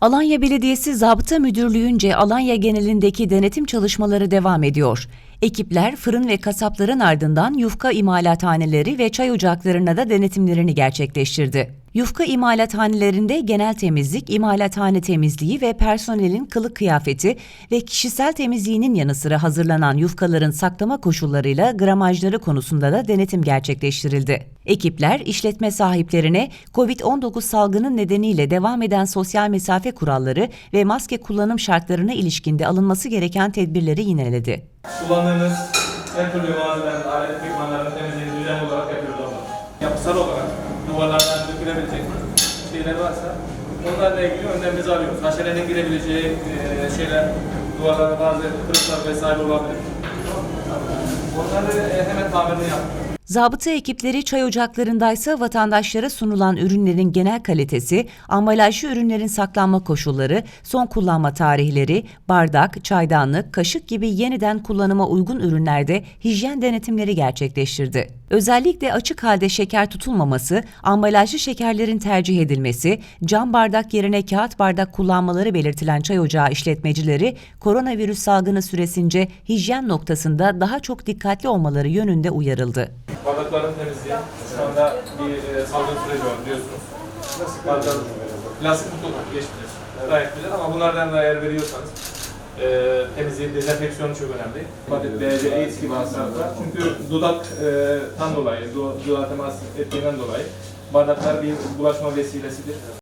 Alanya Belediyesi Zabıta Müdürlüğü'nce Alanya genelindeki denetim çalışmaları devam ediyor. Ekipler fırın ve kasapların ardından yufka imalathaneleri ve çay ocaklarına da denetimlerini gerçekleştirdi. Yufka imalathanelerinde genel temizlik, imalathane temizliği ve personelin kılık kıyafeti ve kişisel temizliğinin yanı sıra hazırlanan yufkaların saklama koşullarıyla gramajları konusunda da denetim gerçekleştirildi. Ekipler işletme sahiplerine COVID-19 salgını nedeniyle devam eden sosyal mesafe kuralları ve maske kullanım şartlarına ilişkinde alınması gereken tedbirleri yineledi. kullandığınız her türlü malzemenin, alet duvarlardan dökülebilecek şeyler varsa onlarla ilgili önlemimizi alıyoruz. Haşerenin girebileceği e, şeyler, duvarlarda bazı kırıklar vesaire olabilir. Onları e, hemen tamirini yapıyoruz. Zabıta ekipleri çay ocaklarındaysa vatandaşlara sunulan ürünlerin genel kalitesi, ambalajlı ürünlerin saklanma koşulları, son kullanma tarihleri, bardak, çaydanlık, kaşık gibi yeniden kullanıma uygun ürünlerde hijyen denetimleri gerçekleştirdi. Özellikle açık halde şeker tutulmaması, ambalajlı şekerlerin tercih edilmesi, cam bardak yerine kağıt bardak kullanmaları belirtilen çay ocağı işletmecileri koronavirüs salgını süresince hijyen noktasında daha çok dikkatli olmaları yönünde uyarıldı. Bardakların temizliği. Şu anda bir e, salgın süreci var biliyorsunuz. Plastik kutu geçmiyor. Gayet güzel ama bunlardan da eğer veriyorsanız e, temizliği, dezenfeksiyonu çok önemli. Hepatit B ve AIDS gibi hastalıklar. Çünkü dudaktan dolayı, du- dudağa temas ettiğinden dolayı bardaklar bir bulaşma vesilesidir.